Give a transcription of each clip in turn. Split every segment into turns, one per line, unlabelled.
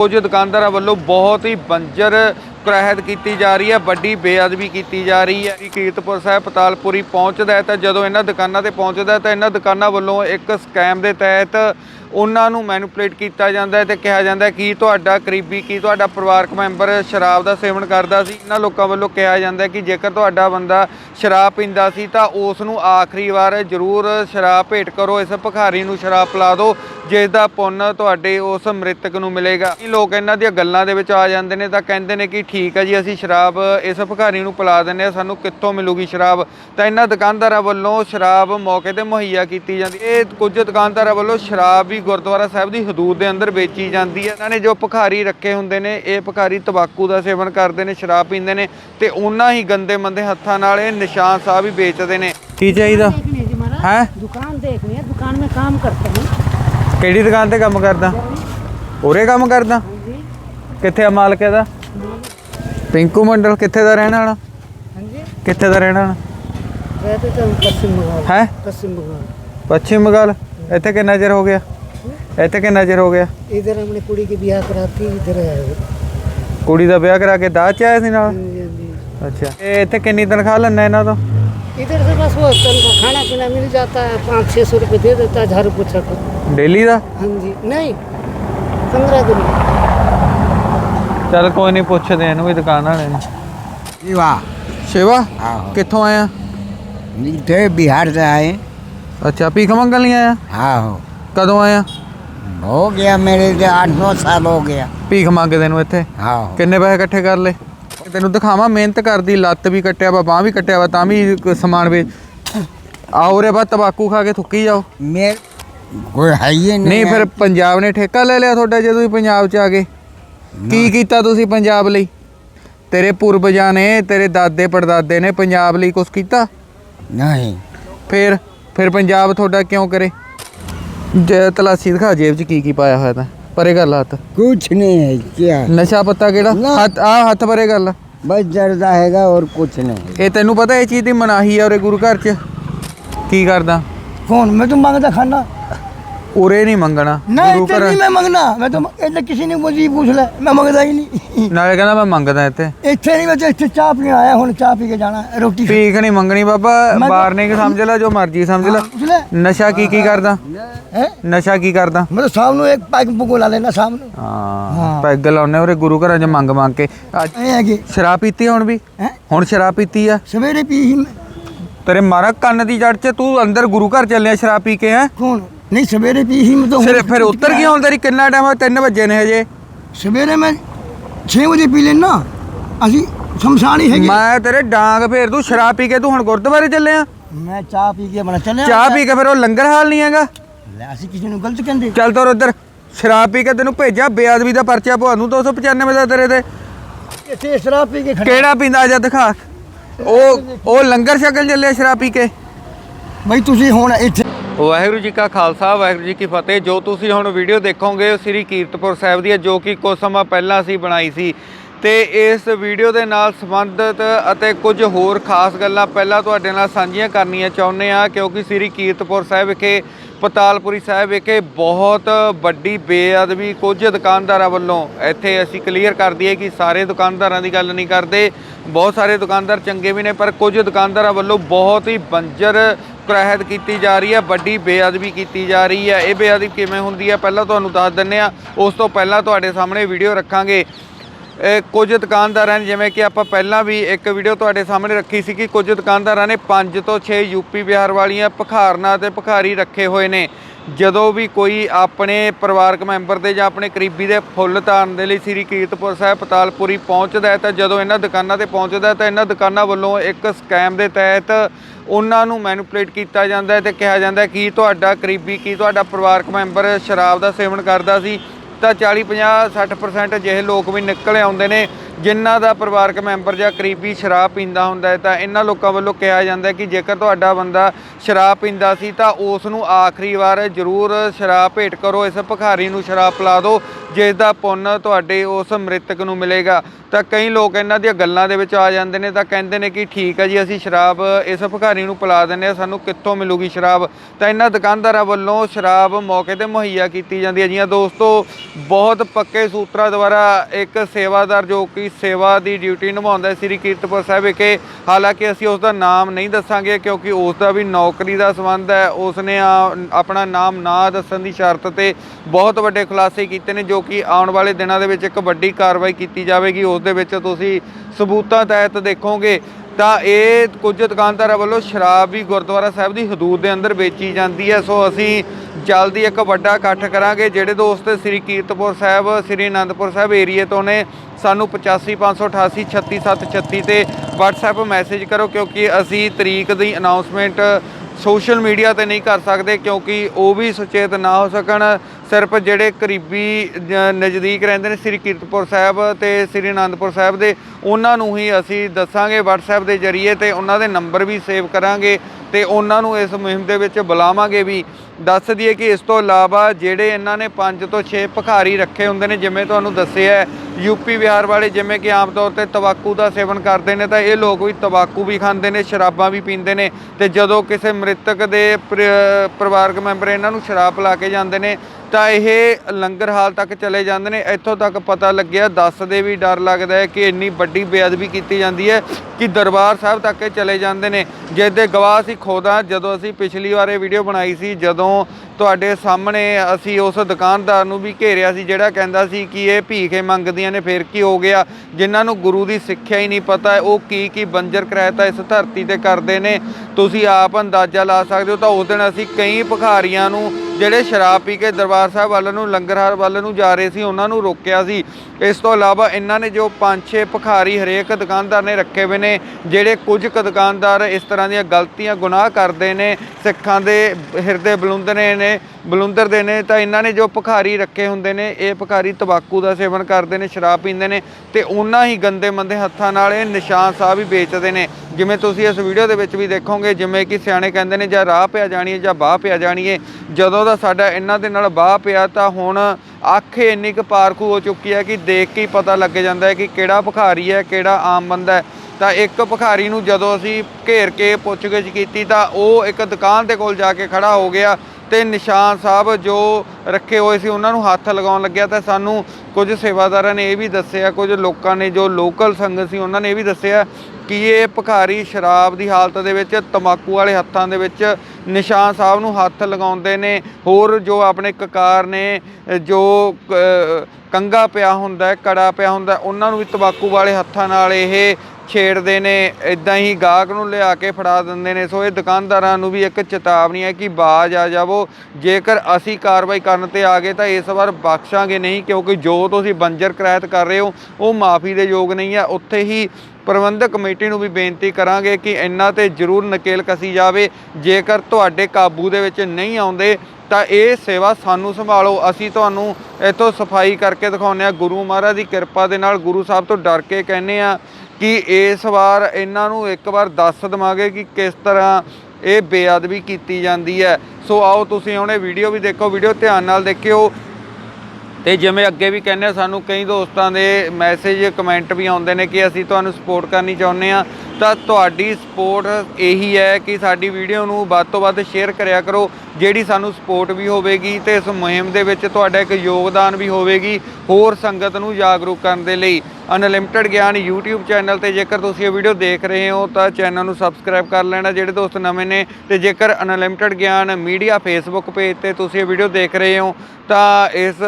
ਕੁਝ ਦੁਕਾਨਦਾਰਾਂ ਵੱਲੋਂ ਬਹੁਤ ਹੀ ਬੰਜਰ ਕੁਰਹਿਤ ਕੀਤੀ ਜਾ ਰਹੀ ਹੈ, ਵੱਡੀ ਬੇਅਦਬੀ ਕੀਤੀ ਜਾ ਰਹੀ ਹੈ। ਕੀਰਤਪੁਰ ਸਾਹਿਬ ਪਤਾਲਪੁਰੀ ਪਹੁੰਚਦਾ ਹੈ ਤਾਂ ਜਦੋਂ ਇਹਨਾਂ ਦੁਕਾਨਾਂ ਤੇ ਪਹੁੰਚਦਾ ਹੈ ਤਾਂ ਇਹਨਾਂ ਦੁਕਾਨਾਂ ਵੱਲੋਂ ਇੱਕ ਸਕੈਮ ਦੇ ਤਹਿਤ ਉਹਨਾਂ ਨੂੰ ਮੈਨੂਪਲੇਟ ਕੀਤਾ ਜਾਂਦਾ ਹੈ ਤੇ ਕਿਹਾ ਜਾਂਦਾ ਹੈ ਕਿ ਤੁਹਾਡਾ ਕਰੀਬੀ ਕੀ ਤੁਹਾਡਾ ਪਰਿਵਾਰਕ ਮੈਂਬਰ ਸ਼ਰਾਬ ਦਾ ਸੇਵਨ ਕਰਦਾ ਸੀ। ਇਹਨਾਂ ਲੋਕਾਂ ਵੱਲੋਂ ਕਿਹਾ ਜਾਂਦਾ ਹੈ ਕਿ ਜੇਕਰ ਤੁਹਾਡਾ ਬੰਦਾ ਸ਼ਰਾਬ ਪੀਂਦਾ ਸੀ ਤਾਂ ਉਸ ਨੂੰ ਆਖਰੀ ਵਾਰ ਜ਼ਰੂਰ ਸ਼ਰਾਬ ਭੇਟ ਕਰੋ, ਇਸ ਭਿਖਾਰੀ ਨੂੰ ਸ਼ਰਾਬ ਪਿਲਾ ਦਿਓ। ਜਿਸ ਦਾ ਪੁੰਨ ਤੁਹਾਡੇ ਉਸ ਮ੍ਰਿਤਕ ਨੂੰ ਮਿਲੇਗਾ। ਇਹ ਲੋਕ ਇਹਨਾਂ ਦੀਆਂ ਗੱਲਾਂ ਦੇ ਵਿੱਚ ਆ ਜਾਂਦੇ ਨੇ ਤਾਂ ਕਹਿੰਦੇ ਨੇ ਕਿ ਠੀਕ ਹੈ ਜੀ ਅਸੀਂ ਸ਼ਰਾਬ ਇਸ ਭਿਖਾਰੀ ਨੂੰ ਪਿਲਾ ਦਿੰਦੇ ਆ ਸਾਨੂੰ ਕਿੱਥੋਂ ਮਿਲੂਗੀ ਸ਼ਰਾਬ? ਤਾਂ ਇਹਨਾਂ ਦੁਕਾਨਦਾਰਾਂ ਵੱਲੋਂ ਸ਼ਰਾਬ ਮੌਕੇ ਤੇ ਮੁਹੱਈਆ ਕੀਤੀ ਜਾਂਦੀ ਇਹ ਕੁਝ ਦੁਕਾਨਦਾਰਾਂ ਵੱਲੋਂ ਸ਼ਰਾਬ ਵੀ ਗੁਰਦੁਆਰਾ ਸਾਹਿਬ ਦੀ ਹਦੂਦ ਦੇ ਅੰਦਰ ਵੇਚੀ ਜਾਂਦੀ ਹੈ। ਇਹਨਾਂ ਨੇ ਜੋ ਭਿਖਾਰੀ ਰੱਖੇ ਹੁੰਦੇ ਨੇ ਇਹ ਭਿਖਾਰੀ ਤਬਾਕੂ ਦਾ ਸੇਵਨ ਕਰਦੇ ਨੇ ਸ਼ਰਾਬ ਪੀਂਦੇ ਨੇ ਤੇ ਉਹਨਾਂ ਹੀ ਗੰਦੇ ਮੰਦੇ ਹੱਥਾਂ ਨਾਲ ਇਹ ਨਿਸ਼ਾਨ ਸਾਹਿਬ ਵੀ ਵੇਚਦੇ ਨੇ। ਕੀ ਚਾਹੀਦਾ? ਹੈ
ਦੁਕਾਨ ਦੇਖਣੀ ਹੈ। ਦੁਕਾਨ ਮੇ ਕੰਮ ਕਰਤੇ ਹੈ।
ਕਿਹੜੀ ਦੁਕਾਨ ਤੇ ਕੰਮ ਕਰਦਾ? ਉਰੇ ਕੰਮ ਕਰਦਾ? ਕਿੱਥੇ ਆ ਮਾਲਕ ਇਹਦਾ? ਪਿੰਕੂ ਮੰਡਲ ਕਿੱਥੇ ਦਾ ਰਹਿਣ ਵਾਲਾ?
ਹਾਂਜੀ।
ਕਿੱਥੇ ਦਾ ਰਹਿਣ ਵਾਲਾ?
ਰਹਿਤੇ ਤਾਂ
ਪੱਛਮ ਬੰਗਾਲ। ਇੱਥੇ ਕਿੰਨਾ ਚਿਰ ਹੋ ਗਿਆ? ਇੱਥੇ ਕਿੰਨਾ ਚਿਰ ਹੋ ਗਿਆ?
ਇਧਰ ਆਪਣੇ ਕੁੜੀ ਦੀ ਵਿਆਹ ਕਰਾਤੀ ਇਧਰ
ਕੁੜੀ ਦਾ ਵਿਆਹ ਕਰਾ ਕੇ ਦਾਜ ਚ ਸੀ ਨਾਲ? ਅੱਛਾ। ਇਹ ਇੱਥੇ ਕਿੰਨੀ ਤਨਖਾਹ ਲੈਣਾ ਇਹਨਾਂ ਤੋਂ?
इधर से बस वो तनख्वाह खाना पीना मिल जाता है पाँच छः सौ रुपये दे देता है झाड़ू पोछा को
ਡੇਲੀ ਦਾ
हाँ जी नहीं पंद्रह दिन
ਚੱਲ ਕੋਈ ਨਹੀਂ ਪੁੱਛਦੇ ਇਹਨੂੰ ਵੀ ਦੁਕਾਨ ਵਾਲੇ ਨੂੰ
जी वाह
ਸ਼ਿਵਾ
ਆਹੋ।
ਕਿੱਥੋਂ ਆਇਆ
थे बिहार से आए
ਅੱਛਾ ਭੀਖ ਮੰਗਣ ਲਈ ਆਇਆ
हाँ हो
ਕਦੋਂ ਆਇਆ
हो गया मेरे से आठ नौ साल हो गया
ਭੀਖ ਮੰਗਦੇ ਨੂੰ ਇੱਥੇ
हाँ हो।
ਕਿੰਨੇ ਪੈਸੇ ਇਕੱਠੇ ਕਰ ਲਏ ਤੈਨੂੰ ਦਿਖਾਵਾਂ ਮਿਹਨਤ ਕਰਦੀ ਲੱਤ ਵੀ ਕੱਟਿਆ ਵਾ ਬਾਹ ਵੀ ਕੱਟਿਆ ਵਾ ਤਾਂ ਵੀ ਸਮਾਨ ਵੇ। ਆਓ ਰੇ ਬਾ ਤਬਾਕੂ ਖਾ ਕੇ ਥੁੱਕੀ ਜਾਓ।
ਮੇਰ ਕੋਈ ਹੈ ਹੀ ਨਹੀਂ
ਨਹੀਂ ਫਿਰ ਪੰਜਾਬ ਨੇ ਠੇਕਾ ਲੈ ਲਿਆ ਤੁਹਾਡਾ ਜਦੋਂ ਹੀ ਪੰਜਾਬ 'ਚ ਆ ਗਏ। ਕੀ ਕੀਤਾ ਤੁਸੀਂ ਪੰਜਾਬ ਲਈ? ਤੇਰੇ ਪੁਰਬਜਾਂ ਨੇ ਤੇਰੇ ਦਾਦੇ ਪੜਦਾਦੇ ਨੇ ਪੰਜਾਬ ਲਈ ਕੁਝ ਕੀਤਾ?
ਨਹੀਂ।
ਫਿਰ ਫਿਰ ਪੰਜਾਬ ਤੁਹਾਡਾ ਕਿਉਂ ਕਰੇ? ਜੇ ਤਲਾਸੀ ਦਿਖਾ ਜੇਬ 'ਚ ਕੀ ਕੀ ਪਾਇਆ ਹੋਇਆ ਤਾਂ। ਪਰੇ ਕਰ ਲਾ ਹੱਥ
कुछ नहीं है क्या
ਨਸ਼ਾ ਪੱਤਾ ਕਿਹੜਾ
ਨਾ।
ਹੱਥ ਆ ਹੱਥ ਪਰੇ ਕਰ ਲਾ
बस जर्दा हैगा और कुछ नहीं
ਇਹ ਤੈਨੂੰ ਪਤਾ ਇਹ ਚੀਜ਼ ਦੀ ਮਨਾਹੀ ਆ ਉਰੇ ਗੁਰੂ ਘਰ ਚ ਕੀ ਕਰਦਾ
कौन मैं तो मांगता खाना
ਉਰੇ ਨਹੀਂ ਮੰਗਣਾ
ਨਾ
ਗੁਰੂ
ਨਹੀਂ ਮੈਂ ਮੰਗਣਾ। ਮੈਂ ਤਾਂ ਇੱਥੇ ਕਿਸੇ ਨੇ ਮੁਝੇ ਪੁੱਛ ਲੈ ਮੈਂ ਮੰਗਦਾ ਹੀ ਨਹੀਂ।
ਨਾਲੇ ਕਹਿੰਦਾ ਮੈਂ ਮੰਗਦਾ ਇੱਥੇ।
ਇੱਥੇ ਨਹੀਂ ਮੈਂ ਇੱਥੇ ਚਾਹ ਪੀਣ ਆਇਆ ਹੁਣ ਚਾਹ ਪੀ ਕੇ ਜਾਣਾ ਰੋਟੀ
ਭੀਖ ਨਹੀਂ ਮੰਗਣੀ ਬਾਬਾ ਬਾਹਰ ਨਹੀਂ ਸਮਝ ਲੈ ਜੋ ਮਰਜ਼ੀ ਸਮਝ ਲੈ। ਨਸ਼ਾ ਕੀ ਕੀ ਕਰਦਾ?
ਹੈ?
ਨਸ਼ਾ ਕੀ ਕਰਦਾ?
ਮੈਂ ਤਾਂ ਸ਼ਾਮ ਇੱਕ ਪੈਕ ਪੁੱਗੋ ਲੈਣਾ ਸ਼ਾਮ
ਹਾਂ ਪੈਗ ਲਾਉਨੇ ਉਰੇ ਗੁਰੂ ਘਰਾਂ 'ਚ ਮੰਗ ਮੰਗ ਕੇ। ਅੱਜ ਸ਼ਰਾਬ ਪੀਤੀ ਹੁਣ ਵੀ?
ਹੈ?
ਹੁਣ ਸ਼ਰਾਬ ਪੀਤੀ ਆ?
ਸਵੇਰੇ ਪੀ ਹੀ ਮੈਂ।
ਤੇਰੇ ਮਾਰਾ ਕੰਨ ਦੀ ਜੜ 'ਚ ਤੂੰ ਅੰਦਰ ਗੁਰੂ ਘਰ ਚੱਲਿਆ ਸ਼ਰਾਬ ਪੀ ਕੇ ਹੈ?
ਕੌਣ? ਨਹੀਂ ਸਵੇਰੇ ਪੀ ਹੀ ਮੈਂ ਤਾਂ
ਫਿਰ ਫਿਰ ਉੱਤਰ ਗਿਆ ਹੁਣ ਤੇਰੀ ਕਿੰਨਾ ਟਾਈਮ ਆ 3 ਵਜੇ ਨੇ ਹਜੇ।
ਸਵੇਰੇ ਮੈਂ 6 ਵਜੇ ਪੀ ਲੈਣਾ ਅਸੀਂ ਸ਼ਮਸ਼ਾਨੀ ਹੈਗੇ।
ਮੈਂ ਤੇਰੇ ਡਾਂਗ ਫੇਰ ਤੂੰ ਸ਼ਰਾਬ ਪੀ ਕੇ ਤੂੰ ਹੁਣ ਗੁਰਦੁਆਰੇ ਚੱਲਿਆ
ਮੈਂ ਚਾਹ ਪੀ ਕੇ ਬਣਾ ਚੱਲਿਆ।
ਚਾਹ ਪੀ ਕੇ ਫਿਰ ਉਹ ਲੰਗਰ ਹਾਲ ਨਹੀਂ ਹੈਗਾ?
ਲੈ, ਅਸੀਂ ਕਿਸੇ ਨੂੰ ਗਲਤ ਕਹਿੰਦੇ।
ਚੱਲ ਤੋਰ ਉੱਧਰ। ਸ਼ਰਾਬ ਪੀ ਕੇ ਤੈਨੂੰ ਭੇਜਿਆ ਬੇਅਦਬੀ ਦਾ ਪਰਚਾ ਪਵਾ ਦੂੰ 295 ਦਾ ਤੇਰੇ ਤੇ।
ਇੱਥੇ ਸ਼ਰਾਬ ਪੀ ਕੇ
ਕਿਹੜਾ ਪੀਂਦਾ ਜਾ ਦਿਖਾ? ਉਹ ਉਹ ਲੰਗਰ ਛਕਣ ਚੱਲਿਆ ਸ਼ਰਾਬ ਪੀ ਕੇ।
ਬਈ ਤੁਸੀਂ ਹੁਣ ਇੱਥੇ
ਵਾਹਿਗੁਰੂ ਜੀ ਕਾ ਖਾਲਸਾ, ਵਾਹਿਗੁਰੂ ਜੀ ਕੀ ਫਤਿਹ। ਜੋ ਤੁਸੀਂ ਹੁਣ ਵੀਡੀਓ ਦੇਖੋਗੇ, ਉਹ ਸ੍ਰੀ ਕੀਰਤਪੁਰ ਸਾਹਿਬ ਦੀ ਹੈ, ਜੋ ਕਿ ਕੁਝ ਸਮਾਂ ਪਹਿਲਾਂ ਅਸੀਂ ਬਣਾਈ ਸੀ। ਤੇ ਇਸ ਵੀਡੀਓ ਦੇ ਨਾਲ ਸੰਬੰਧਿਤ ਅਤੇ ਕੁਝ ਹੋਰ ਖਾਸ ਗੱਲਾਂ ਪਹਿਲਾਂ ਤੁਹਾਡੇ ਨਾਲ ਸਾਂਝੀਆਂ ਕਰਨੀਆਂ ਚਾਹੁੰਦੇ ਆ ਕਿਉਂਕਿ ਸ੍ਰੀ ਕੀਰਤਪੁਰ ਸਾਹਿਬ ਵਿਖੇ, ਪਤਾਲਪੁਰੀ ਸਾਹਿਬ ਵਿਖੇ ਬਹੁਤ ਵੱਡੀ ਬੇਅਦਬੀ ਕੁਝ ਦੁਕਾਨਦਾਰਾਂ ਵੱਲੋਂ। ਇੱਥੇ ਅਸੀਂ ਕਲੀਅਰ ਕਰ ਦਈਏ ਕਿ ਸਾਰੇ ਦੁਕਾਨਦਾਰਾਂ ਦੀ ਗੱਲ ਨਹੀਂ ਕਰਦੇ। ਬਹੁਤ ਸਾਰੇ ਦੁਕਾਨਦਾਰ ਚੰਗੇ ਵੀ ਨੇ, ਪਰ ਕੁਝ ਦੁਕਾਨਦਾਰਾਂ ਵੱਲੋਂ ਬਹੁਤ ਹੀ ਬੰਜਰ ਕੁਰਹਿਤ ਕੀਤੀ ਜਾ ਰਹੀ ਹੈ, ਵੱਡੀ ਬੇਅਦਬੀ ਕੀਤੀ ਜਾ ਰਹੀ ਹੈ। ਇਹ ਬੇਅਦਬੀ ਕਿਵੇਂ ਹੁੰਦੀ ਹੈ? ਪਹਿਲਾਂ ਤੁਹਾਨੂੰ ਦੱਸ ਦਿੰਨੇ ਆ ਉਸ ਤੋਂ ਪਹਿਲਾਂ ਤੁਹਾਡੇ ਸਾਹਮਣੇ ਵੀਡੀਓ ਰੱਖਾਂਗੇ। ਇਹ ਕੁਝ ਦੁਕਾਨਦਾਰਾਂ ਨੇ, ਜਿਵੇਂ ਕਿ ਆਪਾਂ ਪਹਿਲਾਂ ਵੀ ਇੱਕ ਵੀਡੀਓ ਤੁਹਾਡੇ ਸਾਹਮਣੇ ਰੱਖੀ ਸੀ ਕਿ ਕੁਝ ਦੁਕਾਨਦਾਰਾਂ ਨੇ 5 ਤੋਂ 6 ਯੂਪੀ ਬਿਹਾਰ ਵਾਲੀਆਂ ਭਖਾਰਨਾ ਤੇ ਭਖਾਰੀ ਰੱਖੇ ਹੋਏ ਨੇ। ਜਦੋਂ ਵੀ ਕੋਈ ਆਪਣੇ ਪਰਿਵਾਰਕ ਮੈਂਬਰ ਦੇ ਜਾਂ ਆਪਣੇ ਕਰੀਬੀ ਦੇ ਫੁੱਲ ਤਾਰਨ ਦੇ ਲਈ ਸ੍ਰੀ ਕੀਰਤਪੁਰ ਸਾਹਿਬ ਪਤਾਲਪੁਰੀ ਪਹੁੰਚਦਾ ਹੈ, ਤਾਂ ਜਦੋਂ ਇਹਨਾਂ ਦੁਕਾਨਾਂ ਤੇ ਪਹੁੰਚਦਾ ਤਾਂ ਇਹਨਾਂ ਦੁਕਾਨਾਂ ਵੱਲੋਂ ਇੱਕ ਸਕੈਮ ਦੇ ਤਹਿਤ ਉਹਨਾਂ ਨੂੰ ਮੈਨੂਪਲੇਟ ਕੀਤਾ ਜਾਂਦਾ ਹੈ ਤੇ ਕਿਹਾ ਜਾਂਦਾ ਹੈ ਕਿ ਤੁਹਾਡਾ ਕਰੀਬੀ, ਕੀ ਤੁਹਾਡਾ ਪਰਿਵਾਰਕ ਮੈਂਬਰ ਸ਼ਰਾਬ ਦਾ ਸੇਵਨ ਕਰਦਾ ਸੀ, ਤਾਂ 40 50 60% ਅਜਿਹੇ ਲੋਕ ਵੀ ਨਿਕਲ ਆਉਂਦੇ ਨੇ ਜਿਨ੍ਹਾਂ ਦਾ ਪਰਿਵਾਰਕ ਮੈਂਬਰ ਜਾਂ ਕਰੀਬੀ ਸ਼ਰਾਬ ਪੀਂਦਾ ਹੁੰਦਾ ਹੈ। ਤਾਂ ਇਹਨਾਂ ਲੋਕਾਂ ਵੱਲੋਂ ਕਿਹਾ ਜਾਂਦਾ ਕਿ ਜੇਕਰ ਤੁਹਾਡਾ ਬੰਦਾ ਸ਼ਰਾਬ ਪੀਂਦਾ ਸੀ, ਤਾਂ ਉਸ ਨੂੰ ਆਖਰੀ ਵਾਰ ਜ਼ਰੂਰ ਸ਼ਰਾਬ ਭੇਟ ਕਰੋ, ਇਸ ਭਿਖਾਰੀ ਨੂੰ ਸ਼ਰਾਬ ਪਿਲਾ ਦਿਓ ਜਿਸ ਦਾ ਪੁੰਨ ਤੁਹਾਡੇ ਉਸ ਮ੍ਰਿਤਕ ਨੂੰ ਮਿਲੇਗਾ। ਤਾਂ ਕਈ ਲੋਕ ਇਹਨਾਂ ਦੀਆਂ ਗੱਲਾਂ ਦੇ ਵਿੱਚ ਆ ਜਾਂਦੇ ਨੇ ਤਾਂ ਕਹਿੰਦੇ ਨੇ ਕਿ ਠੀਕ ਹੈ ਜੀ, ਅਸੀਂ ਸ਼ਰਾਬ ਇਸ ਭਿਖਾਰੀ ਨੂੰ ਪਿਲਾ ਦਿੰਦੇ ਹਾਂ, ਸਾਨੂੰ ਕਿੱਥੋਂ ਮਿਲੂਗੀ ਸ਼ਰਾਬ? ਤਾਂ ਇਹਨਾਂ ਦੁਕਾਨਦਾਰਾਂ ਵੱਲੋਂ ਸ਼ਰਾਬ ਮੌਕੇ ਤੇ ਮੁਹੱਈਆ ਕੀਤੀ ਜਾਂਦੀ ਹੈ ਜੀਆਂ ਦੋਸਤੋ, ਬਹੁਤ ਪੱਕੇ ਸੂਤਰਾਂ ਦੁਆਰਾ ਇੱਕ ਸੇਵਾਦਾਰ ਜੋ ਕਿ ਸੇਵਾ ਦੀ ਡਿਊਟੀ ਨਿਭਾਉਂਦਾ ਸ੍ਰੀ ਕੀਰਤਪੁਰ ਸਾਹਿਬ ਵਿਖੇ। ਹਾਲਾਂਕਿ ਅਸੀਂ ਉਸ ਦਾ ਨਾਮ ਨਹੀਂ ਦੱਸਾਂਗੇ ਕਿਉਂਕਿ ਉਸ ਦਾ ਵੀ ਨੌਕਰੀ ਦਾ ਸੰਬੰਧ ਹੈ। ਉਸ ਨੇ ਆਪਣਾ ਨਾਮ ਨਾ ਦੱਸਣ ਦੀ ਸ਼ਰਤ ਤੇ ਬਹੁਤ ਵੱਡੇ ਖੁਲਾਸੇ ਕੀਤੇ ਨੇ ਜੋ ਕਿ ਆਉਣ ਵਾਲੇ ਦਿਨਾਂ ਦੇ ਵਿੱਚ ਇੱਕ ਵੱਡੀ ਕਾਰਵਾਈ ਕੀਤੀ ਜਾਵੇਗੀ। ਉਸ ਦੇ ਵਿੱਚ ਤੁਸੀਂ ਸਬੂਤਾਂ ਤਹਿਤ ਦੇਖੋਗੇ, ਤਾਂ ਇਹ ਕੁਝ ਦੁਕਾਨਦਾਰਾਂ ਵੱਲੋਂ ਸ਼ਰਾਬ ਵੀ ਗੁਰਦੁਆਰਾ ਸਾਹਿਬ ਦੀ ਹਦੂਦ ਦੇ ਅੰਦਰ ਵੇਚੀ ਜਾਂਦੀ ਹੈ। ਸੋ ਅਸੀਂ ਜਲਦੀ ਇੱਕ ਵੱਡਾ ਇਕੱਠ ਕਰਾਂਗੇ, ਜਿਹੜੇ ਦੋਸਤ ਸ੍ਰੀ ਕੀਰਤਪੁਰ ਸਾਹਿਬ, ਸ੍ਰੀ ਅਨੰਦਪੁਰ ਸਾਹਿਬ ਏਰੀਏ ਤੋਂ ਨੇ, ਸਾਨੂੰ 8558 36736 ਤੇ WhatsApp ਮੈਸੇਜ ਕਰੋ, ਕਿਉਂਕਿ ਅਸੀਂ ਤਰੀਕ ਦੀ ਅਨਾਉਂਸਮੈਂਟ ਸੋਸ਼ਲ ਮੀਡੀਆ ਤੇ ਨਹੀਂ ਕਰ ਸਕਦੇ ਕਿਉਂਕਿ ਉਹ ਵੀ ਸੁਚੇਤ ਨਾ ਹੋ ਸਕਣ। ਸਿਰਫ ਜਿਹੜੇ ਕਰੀਬੀ ਨਜ਼ਦੀਕ ਰਹਿੰਦੇ ਨੇ ਸ੍ਰੀ ਕੀਰਤਪੁਰ ਸਾਹਿਬ ਤੇ ਸ੍ਰੀ ਅਨੰਦਪੁਰ ਸਾਹਿਬ ਦੇ, ਉਹਨਾਂ ਨੂੰ ਹੀ ਅਸੀਂ ਦੱਸਾਂਗੇ WhatsApp ਦੇ ਜ਼ਰੀਏ ਤੇ ਉਹਨਾਂ ਦੇ ਨੰਬਰ ਵੀ ਸੇਵ ਕਰਾਂਗੇ ਤੇ ਉਹਨਾਂ ਨੂੰ ਇਸ ਮੁਹਿੰਮ ਦੇ ਵਿੱਚ ਬੁਲਾਵਾਂਗੇ ਵੀ। ਦੱਸ ਦਈਏ ਕਿ ਇਸ ਤੋਂ ਇਲਾਵਾ ਜਿਹੜੇ ਇਹਨਾਂ ਨੇ 5 ਤੋਂ 6 ਭਿਖਾਰੀ ਰੱਖੇ ਹੁੰਦੇ ਨੇ ਜਿਵੇਂ ਤੁਹਾਨੂੰ ਦੱਸਿਆ ਹੈ, ਯੂਪੀ ਬਿਹਾਰ ਵਾਲੇ ਜਿਵੇਂ ਕਿ ਆਮ ਤੌਰ ਤੇ ਤਬਾਕੂ ਦਾ ਸੇਵਨ ਕਰਦੇ ਨੇ ਤਾਂ ਇਹ ਲੋਕ ਵੀ ਤਬਾਕੂ ਵੀ ਖਾਂਦੇ ਨੇ ਸ਼ਰਾਬਾਂ ਵੀ ਪੀਂਦੇ ਨੇ ਤੇ ਜਦੋਂ ਕਿਸੇ ਮ੍ਰਿਤਕ ਦੇ ਪਰ- ਪਰਿਵਾਰਕ ਮੈਂਬਰ ਇਹਨਾਂ ਨੂੰ ਸ਼ਰਾਬ ਪਿਲਾ ਕੇ ਜਾਂਦੇ ਨੇ ਤਾਂ ਇਹ ਲੰਗਰ ਹਾਲ ਤੱਕ ਚਲੇ ਜਾਂਦੇ ਨੇ। ਇੱਥੋਂ ਤੱਕ ਪਤਾ ਲੱਗਿਆ, ਦੱਸਦੇ ਵੀ ਡਰ ਲੱਗਦਾ ਹੈ ਕਿ ਇੰਨੀ ਵੱਡੀ ਬੇਅਦਬੀ ਕੀਤੀ ਜਾਂਦੀ ਹੈ ਕਿ ਦਰਬਾਰ ਸਾਹਿਬ ਤੱਕ ਇਹ ਚਲੇ ਜਾਂਦੇ ਨੇ। ਜਿਸ ਦੇ ਗਵਾਹ ਸੀ ਖੋਦਾ ਜਦੋਂ ਅਸੀਂ ਪਿਛਲੀ ਵਾਰ ਇਹ ਵੀਡੀਓ ਬਣਾਈ ਸੀ, ਜਦੋਂ ਤੁਹਾਡੇ ਸਾਹਮਣੇ ਅਸੀਂ ਉਸ ਦੁਕਾਨਦਾਰ ਨੂੰ ਵੀ ਘੇਰਿਆ ਸੀ, ਜਿਹੜਾ ਕਹਿੰਦਾ ਸੀ ਕਿ ਇਹ ਭੀਖੇ ਮੰਗਦੀਆਂ ਨੇ, ਫਿਰ ਕੀ ਹੋ ਗਿਆ? ਜਿਨ੍ਹਾਂ ਨੂੰ ਗੁਰੂ ਦੀ ਸਿੱਖਿਆ ਹੀ ਨਹੀਂ ਪਤਾ, ਉਹ ਕੀ ਕੀ ਬੰਜਰ ਕਰਾਇਤਾ ਇਸ ਧਰਤੀ ਤੇ ਕਰਦੇ ਨੇ। ਤੁਸੀਂ ਆਪ ਅੰਦਾਜ਼ਾ ਲਾ ਸਕਦੇ ਹੋ, ਤਾਂ ਉਸ ਦਿਨ ਅਸੀਂ ਕਈ ਭਿਖਾਰੀਆਂ ਨੂੰ, ਜਿਹੜੇ ਸ਼ਰਾਬ ਪੀ ਕੇ ਦਰਬਾਰ ਸਾਹਿਬ ਵੱਲ ਨੂੰ ਲੰਗਰਹਾਰ ਵੱਲ ਨੂੰ ਜਾ ਰਹੇ ਸੀ, ਉਹਨਾਂ ਨੂੰ ਰੋਕਿਆ ਸੀ। ਇਸ ਤੋਂ ਇਲਾਵਾ ਇਹਨਾਂ ਨੇ ਜੋ ਪੰਜ ਛੇ ਭਿਖਾਰੀ ਹਰੇਕ ਦੁਕਾਨਦਾਰ ਨੇ ਰੱਖੇ ਹੋਏ ਨੇ, ਜਿਹੜੇ ਕੁਝ ਕੁ ਦੁਕਾਨਦਾਰ ਇਸ ਤਰ੍ਹਾਂ ਦੀਆਂ ਗਲਤੀਆਂ ਗੁਨਾਹ ਕਰਦੇ ਨੇ, ਸਿੱਖਾਂ ਦੇ ਹਿਰਦੇ ਬਲੁੰਦਰੇ ਨੇ ਬਲੁੰਦਰ ਦੇ ਨੇ, ਤਾਂ ਇਹਨਾਂ ਨੇ ਜੋ ਭਿਖਾਰੀ ਰੱਖੇ ਹੁੰਦੇ ਨੇ, ਇਹ ਭਿਖਾਰੀ ਤਬਾਕੂ ਦਾ ਸੇਵਨ ਕਰਦੇ ਨੇ, ਸ਼ਰਾਬ ਪੀਂਦੇ ਨੇ ਤੇ ਉਹਨਾਂ ਹੀ ਗੰਦੇ ਮੰਦੇ ਹੱਥਾਂ ਨਾਲ ਇਹ ਨਿਸ਼ਾਨ ਸਾਹਿਬ ਵੀ ਵੇਚਦੇ ਨੇ। ਜਿਵੇਂ ਤੁਸੀਂ ਇਸ ਵੀਡੀਓ ਦੇ ਵਿੱਚ ਵੀ ਦੇਖੋਗੇ, ਜਿਵੇਂ ਕਿ ਸਿਆਣੇ ਕਹਿੰਦੇ ਨੇ, ਜਾਂ ਰਾਹ ਪਿਆ ਜਾਣੀਏ, ਜਾਂ ਬਾਹ ਪਿਆ ਜਾਣੀਏ, ਜਦੋਂ ਦਾ ਸਾਡਾ ਇਹਨਾਂ ਦੇ ਨਾਲ ਬਾਹ ਪਿਆ, ਤਾਂ ਹੁਣ ਅੱਖ ਇੰਨੀ ਕੁ ਪਾਰਖੂ ਹੋ ਚੁੱਕੀ ਹੈ ਕਿ ਦੇਖ ਕੇ ਹੀ ਪਤਾ ਲੱਗ ਜਾਂਦਾ ਹੈ ਕਿ ਕਿਹੜਾ ਭਿਖਾਰੀ ਹੈ, ਕਿਹੜਾ ਆਮ ਬੰਦਾ ਹੈ। ਤਾਂ ਇੱਕ ਭਿਖਾਰੀ ਨੂੰ ਜਦੋਂ ਅਸੀਂ ਘੇਰ ਕੇ ਪੁੱਛਗਿੱਛ ਕੀਤੀ, ਤਾਂ ਉਹ ਇੱਕ ਦੁਕਾਨ ਦੇ ਕੋਲ ਜਾ ਕੇ ਖੜਾ ਹੋ ਗਿਆ। ਤੇ ਨਿਸ਼ਾਨ ਸਾਹਿਬ ਜੋ ਰੱਖੇ ਹੋਏ ਸੀ, ਉਹਨਾਂ ਨੂੰ ਹੱਥ ਲਗਾਉਣ ਲੱਗਿਆ ਤਾਂ ਸਾਨੂੰ ਕੁਝ ਸੇਵਾਦਾਰਾਂ ਨੇ ਇਹ ਵੀ ਦੱਸਿਆ, ਕੁਝ ਲੋਕਾਂ ਨੇ ਜੋ ਲੋਕਲ ਸੰਗਤ ਸੀ, ਉਹਨਾਂ ਨੇ ਇਹ ਵੀ ਦੱਸਿਆ ਕਿ ਇਹ ਭਿਖਾਰੀ ਸ਼ਰਾਬ ਦੀ ਹਾਲਤ ਦੇ ਵਿੱਚ ਤਮਾਕੂ ਵਾਲੇ ਹੱਥਾਂ ਦੇ ਵਿੱਚ ਨਿਸ਼ਾਨ ਸਾਹਿਬ ਨੂੰ ਹੱਥ ਲਗਾਉਂਦੇ ਨੇ। ਹੋਰ ਜੋ ਆਪਣੇ ਕਕਾਰ ਨੇ, ਜੋ ਕ- ਕੰਗਾ ਪਿਆ ਹੁੰਦਾ, ਕੜਾ ਪਿਆ ਹੁੰਦਾ, ਉਹਨਾਂ ਨੂੰ ਵੀ ਤਮਾਕੂ ਵਾਲੇ ਹੱਥਾਂ ਨਾਲ ਇਹ ਛੇੜਦੇ ਨੇ ਇਦਾਂ ਹੀ ਗਾਹਕ ਨੂੰ ਲਿਆ ਕੇ ਫੜਾ ਦਿੰਦੇ ਨੇ। ਸੋ ਇਹ ਦੁਕਾਨਦਾਰਾਂ ਨੂੰ ਵੀ ਇੱਕ ਚੇਤਾਵਨੀ ਹੈ ਕਿ ਬਾਜ ਆ ਜਾਵੋ। ਜੇਕਰ ਅਸੀਂ ਕਾਰਵਾਈ ਕਰਨ ਤੇ ਆ ਗਏ ਤਾਂ ਇਸ ਵਾਰ ਬਖਸ਼ਾਂਗੇ ਨਹੀਂ, ਕਿਉਂਕਿ ਜੋ ਤੁਸੀਂ ਬੰਜਰ ਕਿਰਾਇਤ ਕਰ ਰਹੇ ਹੋ, ਉਹ ਮਾਫੀ ਦੇ ਯੋਗ ਨਹੀਂ ਹੈ। ਉੱਥੇ ਹੀ ਪ੍ਰਬੰਧਕ ਕਮੇਟੀ ਨੂੰ ਵੀ ਬੇਨਤੀ ਕਰਾਂਗੇ ਕਿ ਇਹਨਾਂ ਤੇ ਜ਼ਰੂਰ ਨਕੇਲ ਕਸੀ ਜਾਵੇ। ਜੇਕਰ ਤੁਹਾਡੇ ਕਾਬੂ ਦੇ ਵਿੱਚ ਨਹੀਂ ਆਉਂਦੇ, ਤਾਂ ਇਹ ਸੇਵਾ ਸਾਨੂੰ ਸੰਭਾਲੋ। ਅਸੀਂ ਤੁਹਾਨੂੰ ਇੱਥੋਂ ਸਫ਼ਾਈ ਕਰਕੇ ਦਿਖਾਉਂਦੇ ਆ ਗੁਰੂ ਮਹਾਰਾਜ ਦੀ ਕਿਰਪਾ ਦੇ ਨਾਲ ਗੁਰੂ ਸਾਹਿਬ ਤੋਂ ਡਰ ਕੇ ਕਹਿੰਦੇ ਆ ਕਿ ਇਸ ਵਾਰ ਇਹਨਾਂ ਨੂੰ ਇੱਕ ਵਾਰ ਦੱਸ ਦਵਾਂਗੇ ਕਿ ਕਿਸ ਤਰ੍ਹਾਂ ਇਹ ਬੇਅਦਬੀ ਕੀਤੀ ਜਾਂਦੀ ਹੈ। ਸੋ ਆਓ ਤੁਸੀਂ ਹੁਣੇ ਵੀਡੀਓ ਵੀ ਦੇਖੋ, ਵੀਡੀਓ ਧਿਆਨ ਨਾਲ ਦੇਖਿਓ। ਤੇ ਜਿਵੇਂ ਅੱਗੇ ਵੀ ਕਹਿੰਦੇ ਸਾਨੂੰ ਕਈ ਦੋਸਤਾਂ ਦੇ ਮੈਸੇਜ, ਕਮੈਂਟ ਵੀ ਆਉਂਦੇ ਨੇ ਕਿ ਅਸੀਂ ਤੁਹਾਨੂੰ ਸਪੋਰਟ ਕਰਨੀ ਚਾਹੁੰਦੇ ਆ ਤਾਂ ਤੁਹਾਡੀ ਸਪੋਰਟ ਇਹੀ ਹੈ ਕਿ ਸਾਡੀ ਵੀਡੀਓ ਨੂੰ ਵੱਧ ਤੋਂ ਵੱਧ ਸ਼ੇਅਰ ਕਰਿਆ ਕਰੋ, ਜਿਹੜੀ ਸਾਨੂੰ ਸਪੋਰਟ ਵੀ ਹੋਵੇਗੀ ਤੇ ਇਸ ਮੁਹਿੰਮ ਦੇ ਵਿੱਚ ਤੁਹਾਡਾ ਇੱਕ ਯੋਗਦਾਨ ਵੀ ਹੋਵੇਗੀ ਹੋਰ ਸੰਗਤ ਨੂੰ ਜਾਗਰੂਕ ਕਰਨ ਦੇ ਲਈ। ਅਨਲਿਮਟਿਡ ਗਿਆਨ YouTube ਚੈਨਲ ਤੇ ਜੇਕਰ ਤੁਸੀਂ ਇਹ ਵੀਡੀਓ ਦੇਖ ਰਹੇ ਹੋ, ਤਾਂ ਚੈਨਲ ਨੂੰ ਸਬਸਕ੍ਰਾਈਬ ਕਰ ਲੈਣਾ, ਜਿਹੜੇ ਦੋਸਤ ਨਵੇਂ ਨੇ। ਤੇ ਜੇਕਰ ਅਨਲਿਮਟਿਡ ਗਿਆਨ ਮੀਡੀਆ ਫੇਸਬੁੱਕ ਪੇਜ ਤੇ ਤੁਸੀਂ ਇਹ ਵੀਡੀਓ ਦੇਖ ਰਹੇ ਹੋ, ਤਾਂ ਇਸ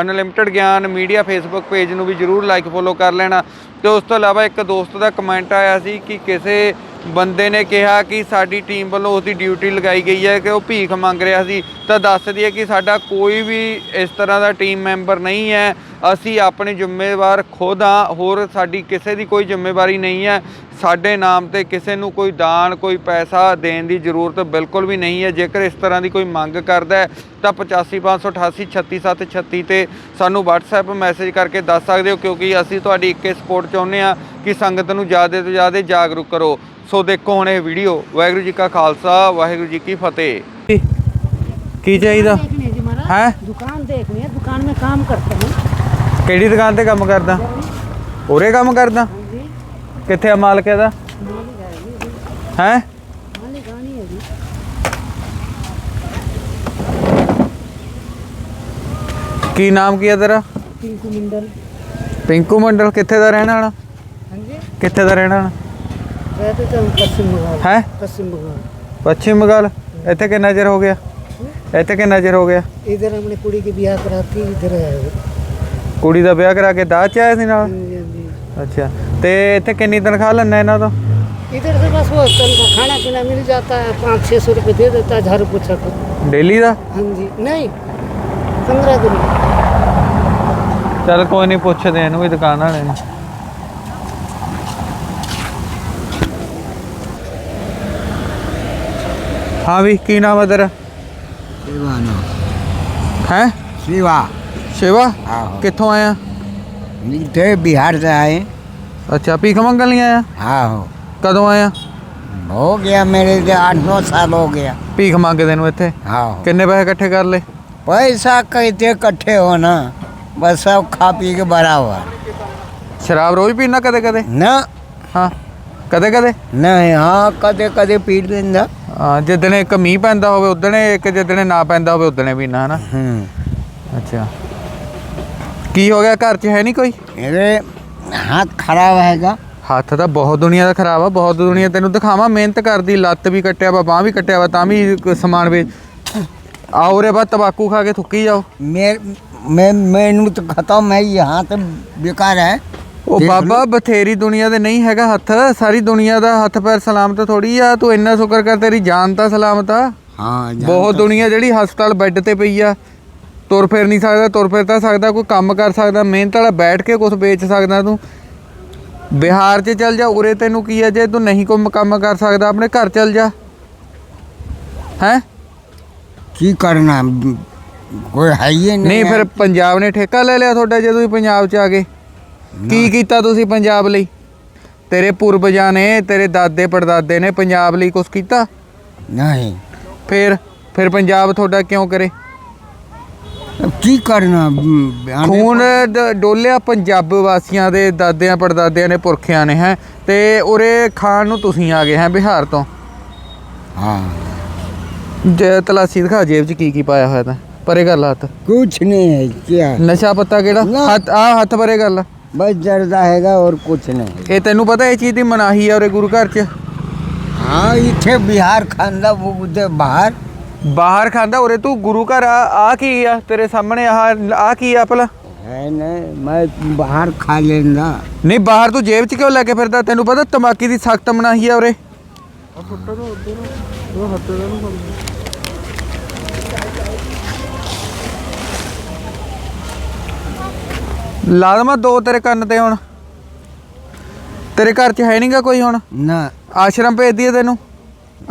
ਅਨਲਿਮਟਿਡ ਗਿਆਨ ਮੀਡੀਆ ਫੇਸਬੁੱਕ ਪੇਜ ਨੂੰ ਵੀ ਜਰੂਰ ਲਾਈਕ ਫੋਲੋ ਕਰ ਲੈਣਾ। ਤੇ ਉਸ ਤੋਂ ਇਲਾਵਾ ਇੱਕ ਦੋਸਤ ਦਾ ਕਮੈਂਟ ਆਇਆ ਸੀ ਕਿ ਕਿਸੇ ਬੰਦੇ ਨੇ ਕਿਹਾ ਕਿ ਸਾਡੀ ਟੀਮ ਵੱਲੋਂ ਉਸ ਦੀ ਡਿਊਟੀ ਲਗਾਈ ਗਈ ਹੈ ਕਿ ਉਹ ਭੀਖ ਮੰਗ ਰਿਹਾ ਸੀ। ਤਾਂ ਦੱਸ ਦਈਏ ਕਿ ਸਾਡਾ ਕੋਈ ਵੀ ਇਸ ਤਰ੍ਹਾਂ ਦਾ ਟੀਮ ਮੈਂਬਰ ਨਹੀਂ ਹੈ। ਅਸੀਂ ਆਪਣੇ ਜ਼ਿੰਮੇਵਾਰ ਖੁਦ ਆ ਹੋਰ ਸਾਡੀ ਕਿਸੇ ਦੀ ਕੋਈ ਜ਼ਿੰਮੇਵਾਰੀ ਨਹੀਂ ਹੈ। ਸਾਡੇ ਨਾਮ ਤੇ ਕਿਸੇ ਨੂੰ ਕੋਈ ਦਾਨ ਕੋਈ ਪੈਸਾ ਦੇਣ ਦੀ ਜ਼ਰੂਰਤ ਬਿਲਕੁਲ ਵੀ ਨਹੀਂ ਹੈ। ਜੇਕਰ ਇਸ ਤਰ੍ਹਾਂ ਦੀ ਕੋਈ ਮੰਗ ਕਰਦਾ ਤਾਂ 8558836736 ਤੇ ਸਾਨੂੰ WhatsApp ਮੈਸੇਜ ਕਰਕੇ ਦੱਸ ਸਕਦੇ ਹੋ ਕਿਉਂਕਿ ਅਸੀਂ ਤੁਹਾਡੀ ਇੱਕੇ ਸਪੋਰਟ ਚਾਹੁੰਦੇ ਆ ਕਿ ਸੰਗਤ ਨੂੰ ਜ਼ਿਆਦਾ ਤੋਂ ਜ਼ਿਆਦਾ ਜਾਗਰੂਕ ਕਰੋ। ਸੋ ਦੇਖੋ ਹੁਣ ਇਹ ਵੀਡੀਓ ਵਾਹਿਗੁਰੂ ਜੀ ਕਾ ਖਾਲਸਾ ਵਾਹਿਗੁਰੂ ਜੀ ਕੀ ਫਤਿਹ। ਕੀ ਚਾਹੀਦਾ? ਹੈ
ਦੁਕਾਨ ਦੇਖਣੀ ਹੈ ਦੁਕਾਨ ਮੇ ਕੰਮ ਕਰਤੇ ਹਾਂ।
ਕਿਹੜੀ ਦੁਕਾਨ ਤੇ ਕੰਮ ਕਰਦਾ ਉਰੇ ਕੰਮ ਕਰਦਾ
जी
ਕਿੱਥੇ ਆ ਮਾਲਕ ਇਹਦਾ
मालिक है जी
ਹੈ
मालिक आनी है जी
ਕੀ ਨਾਮ ਕੀ ਹੈ ਤੇਰਾ
टिंकू मंडल
ਪਿੰਕੂ ਮੰਡਲ ਕਿੱਥੇ ਦਾ ਰਹਿਣ ਵਾਲਾ
हाँ जी
ਕਿੱਥੇ ਦਾ ਰਹਿਣ ਵਾਲਾ
रहते थे हम पश्चिम बंगाल
ਹੈ
पश्चिम बंगाल
ਪੱਛਮੀ ਬੰਗਾਲ ਇੱਥੇ ਕਿੰਨਾ ਚਿਰ ਹੋ ਗਿਆ ਇੱਥੇ ਕਿੰਨਾ ਚਿਰ ਹੋ ਗਿਆ
इधर हमने कुड़ी की ब्याह कराती इधर है
ਕੁੜੀ ਦਾ ਵਿਆਹ ਕਰਾ ਕੇ ਦਾਜ ਚ ਆਇਆ ਸੀ ਨਾਲ
हाँ जी, हाँ जी।
ਅੱਛਾ ਤੇ ਇੱਥੇ ਕਿੰਨੀ ਤਨਖਾਹ ਲੈਣਾ ਇਹਨਾਂ ਤੋਂ
इधर से बस वो तनख्वाह खाना पीना मिल जाता है पाँच छः सौ रुपये दे देता है झाड़ू पोछा को
ਡੇਲੀ ਦਾ
हाँ जी नहीं पंद्रह दिन
ਚੱਲ ਕੋਈ ਨਹੀਂ ਪੁੱਛਦੇ ਇਹਨੂੰ ਵੀ ਦੁਕਾਨ ਵਾਲੇ ਨੂੰ ਹਾਂ ਵੀ ਕੀ ਨਾਮ ਹੈ ਤੇਰਾ
सेवा नो
ਹੈ
सेवा
ਸ਼ਿਵਾ
आहो
ਕਿੱਥੋਂ ਆਇਆ
थे बिहार से आए
ਅੱਛਾ ਭੀਖ ਮੰਗਣ ਲਈ ਆਇਆ
आहो
ਕਦੋਂ ਆਇਆ
हो गया मेरे से आठ नौ साल हो गया
ਭੀਖ ਮੰਗਦੇ ਨੂੰ ਇੱਥੇ
आहो
ਕਿੰਨੇ ਪੈਸੇ ਇਕੱਠੇ ਕਰ ਲਏ
पैसा कहते इकट्ठे हो ना बस सब खा पी के बराबर
ਸ਼ਰਾਬ ਰੋਜ਼ ਪੀਣਾ ਕਦੇ ਕਦੇ
न
ਹਾਂ ਕਦੇ ਕਦੇ
नहीं हाँ कदे कदे पी लेंदा
ਹਾਂ ਜਿੱਦਣੇ ਇੱਕ ਮੀਂਹ ਪੈਂਦਾ ਹੋਵੇ ਉਦਣੇ ਇੱਕ ਜਿੱਦਣੇ ਨਾ ਪੈਂਦਾ ਹੋਵੇ ਉਦਣੇ ਪੀਣਾ ਹਨਾ
हम्म
ਅੱਛਾ ਕੀ ਹੋ ਗਿਆ? ਘਰ 'ਚ ਹੈ ਨਹੀਂ ਕੋਈ?
ਇਹਦੇ ਹੱਥ ਖਰਾਬ ਹੈਗਾ।
ਹੱਥ ਤਾਂ ਬਹੁਤ ਦੁਨੀਆ ਦਾ ਖਰਾਬ ਆ ਬਹੁਤ ਦੁਨੀਆ ਤੈਨੂੰ ਦਿਖਾਵਾਂ। ਮਿਹਨਤ ਕਰਦੀ ਲੱਤ ਵੀ ਕੱਟਿਆ ਵਾ ਬਾਹ ਵੀ ਕੱਟਿਆ ਵਾ ਤਾਂ ਵੀ ਸਮਾਨ ਵੇਚ ਆਓ ਰੇ ਤਬਾਕੂ ਖਾ ਕੇ ਥੁੱਕੀ ਜਾਓ।
ਮੈਂ ਮੈਨੂੰ ਤਾਂ ਖਤਮ ਹੈ ਇਹ ਹੱਥ ਬੇਕਾਰ ਹੈ।
ਉਹ ਬਾਬਾ ਬਥੇਰੀ ਦੁਨੀਆ ਦੇ ਨਹੀਂ ਹੈਗਾ ਹੱਥ। ਸਾਰੀ ਦੁਨੀਆ ਦਾ ਹੱਥ ਪੈਰ ਸਲਾਮਤ ਥੋੜੀ ਆ। ਤੂੰ ਇੰਨਾ ਸ਼ੁਕਰ ਕਰ ਤੇਰੀ ਜਾਨ ਤਾਂ ਸਲਾਮਤ ਆ।
ਹਾਂ
ਬਹੁਤ ਦੁਨੀਆ ਜਿਹੜੀ ਹਸਪਤਾਲ ਬੈੱਡ ਤੇ ਪਈ ਆ। ਤੁਰ ਫਿਰ ਨਹੀਂ ਸਕਦਾ ਤੁਰ ਫਿਰ ਤਾਂ ਸਕਦਾ ਕੋਈ ਕੰਮ ਕਰ ਸਕਦਾ ਮਿਹਨਤ ਵਾਲਾ ਬੈਠ ਕੇ ਕੁਝ ਵੇਚ ਸਕਦਾ ਤੂੰ। ਬਿਹਾਰ 'ਚ ਚੱਲ ਜਾ ਉਰੇ ਤੈਨੂੰ ਕੀ ਹੈ ਜੇ ਤੂੰ ਨਹੀਂ ਕੋਈ ਕੰਮ ਕਰ ਸਕਦਾ ਆਪਣੇ ਘਰ ਚੱਲ ਜਾ। ਹੈ?
ਕੀ ਕਰਨਾ? ਕੋਈ ਹੈ ਹੀ ਨਹੀਂ
ਨਹੀਂ ਫਿਰ ਪੰਜਾਬ ਨੇ ਠੇਕਾ ਲੈ ਲਿਆ ਤੁਹਾਡਾ ਜੇ ਤੁਸੀਂ ਪੰਜਾਬ 'ਚ ਆ ਗਏ। ਕੀ ਕੀਤਾ ਤੁਸੀਂ ਪੰਜਾਬ ਲਈ? ਤੇਰੇ ਪੁਰਬਜਾਂ ਨੇ ਤੇਰੇ ਦਾਦੇ ਪੜਦਾਦੇ ਨੇ ਪੰਜਾਬ ਲਈ ਕੁਝ ਕੀਤਾ?
ਨਹੀਂ।
ਫਿਰ ਫਿਰ ਪੰਜਾਬ ਤੁਹਾਡਾ ਕਿਉਂ ਕਰੇ?
अब की करना आने-
ਖੂਨ ਡ- ਡੋਲਿਆ ਪੰਜਾਬ ਵਾਸੀਆਂ ਦੇ ਦਾਦਿਆਂ ਪੜਦਾਦਿਆਂ ਨੇ ਪੁਰਖਿਆਂ ਨੇ ਹੈ ਤੇ ਉਰੇ ਖਾਣ ਨੂੰ ਤੁਸੀਂ ਆ ਗਏ ਹੈ ਬਿਹਾਰ ਤੋਂ
हाँ
ਜੇ ਤਲਾਸੀ ਦਿਖਾ ਜੇਬ 'ਚ ਕੀ ਕੀ ਪਾਇਆ ਹੋਇਆ ਤਾਂ ਪਰੇ ਗੱਲ ਹੱਥ
कुछ नहीं है क्या
ਨਸ਼ਾ ਪੱਤਾ ਕਿਹੜਾ
ਨਾ।
ਹੱਥ ਆ ਹੱਥ ਪਰੇ ਗੱਲ
बस जर्दा हैगा और कुछ नहीं
ਇਹ ਤੈਨੂੰ ਪਤਾ ਇਹ ਚੀਜ਼ ਦੀ ਮਨਾਹੀ ਆ ਉਰੇ ਗੁਰੂ ਘਰ 'ਚ
हाँ इथे बिहार खानदा वो उधर बाहर
ਬਾਹਰ ਖਾਂਦਾ ਉਰੇ ਤੂੰ ਗੁਰੂ ਘਰ ਆ ਆ ਕੀ ਆ ਤੇਰੇ ਸਾਹਮਣੇ ਆ ਆ ਕੀ ਆ ਭਲਾ?
ਹੈ ਨਾ ਮੈਂ ਬਾਹਰ ਖਾ ਲੈਂਦਾ।
ਨਹੀਂ ਬਾਹਰ ਤੂੰ ਜੇਬ 'ਚ ਕਿਉਂ ਲੈ ਕੇ ਫਿਰਦਾ? ਤੈਨੂੰ ਪਤਾ ਤਮਾਕੀ ਦੀ ਸਖਤ ਮਨਾਹੀ ਆ ਉਰੇ। ਲਾ ਦਮਾ ਦੋ ਤੇਰੇ ਕੰਨ ਤੇ ਹੁਣ। ਤੇਰੇ ਘਰ 'ਚ ਹੈ ਨਹੀਂਗਾ ਕੋਈ ਹੁਣ?
ਨਾ।
ਆਸ਼ਰਮ ਭੇਜ ਦਈਏ ਤੈਨੂੰ।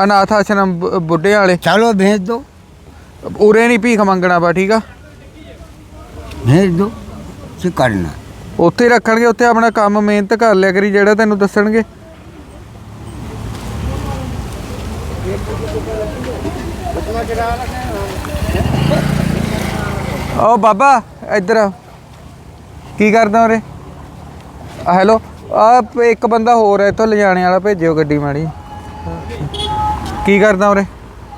ਅਨਾਥ ਆਸ਼ਰਮ ਬ- ਬੁੱਢਿਆਂ ਵਾਲੇ
चलो भेज दो
ਉਰੇ ਨਹੀਂ ਭੀਖ ਮੰਗਣਾ ਬਾ ਠੀਕ ਆ
भेज दो की करना
ਉੱਥੇ ਹੀ ਰੱਖਣਗੇ ਉੱਥੇ ਆਪਣਾ ਕੰਮ ਮਿਹਨਤ ਕਰ ਲਿਆ ਕਰੀ ਜਿਹੜਾ ਤੈਨੂੰ ਦੱਸਣਗੇ ਓ ਬਾਬਾ ਇੱਧਰ ਆ। ਕੀ ਕਰਦਾ ਉਰੇ ਆ ਹੈਲੋ ਆ ਇੱਕ ਬੰਦਾ ਹੋਰ ਹੈ ਇੱਥੋਂ ਲਿਜਾਣੇ ਵਾਲਾ ਭੇਜਿਓ ਗੱਡੀ ਮਾੜੀ ਕੀ ਕਰਦਾ ਉਰੇ?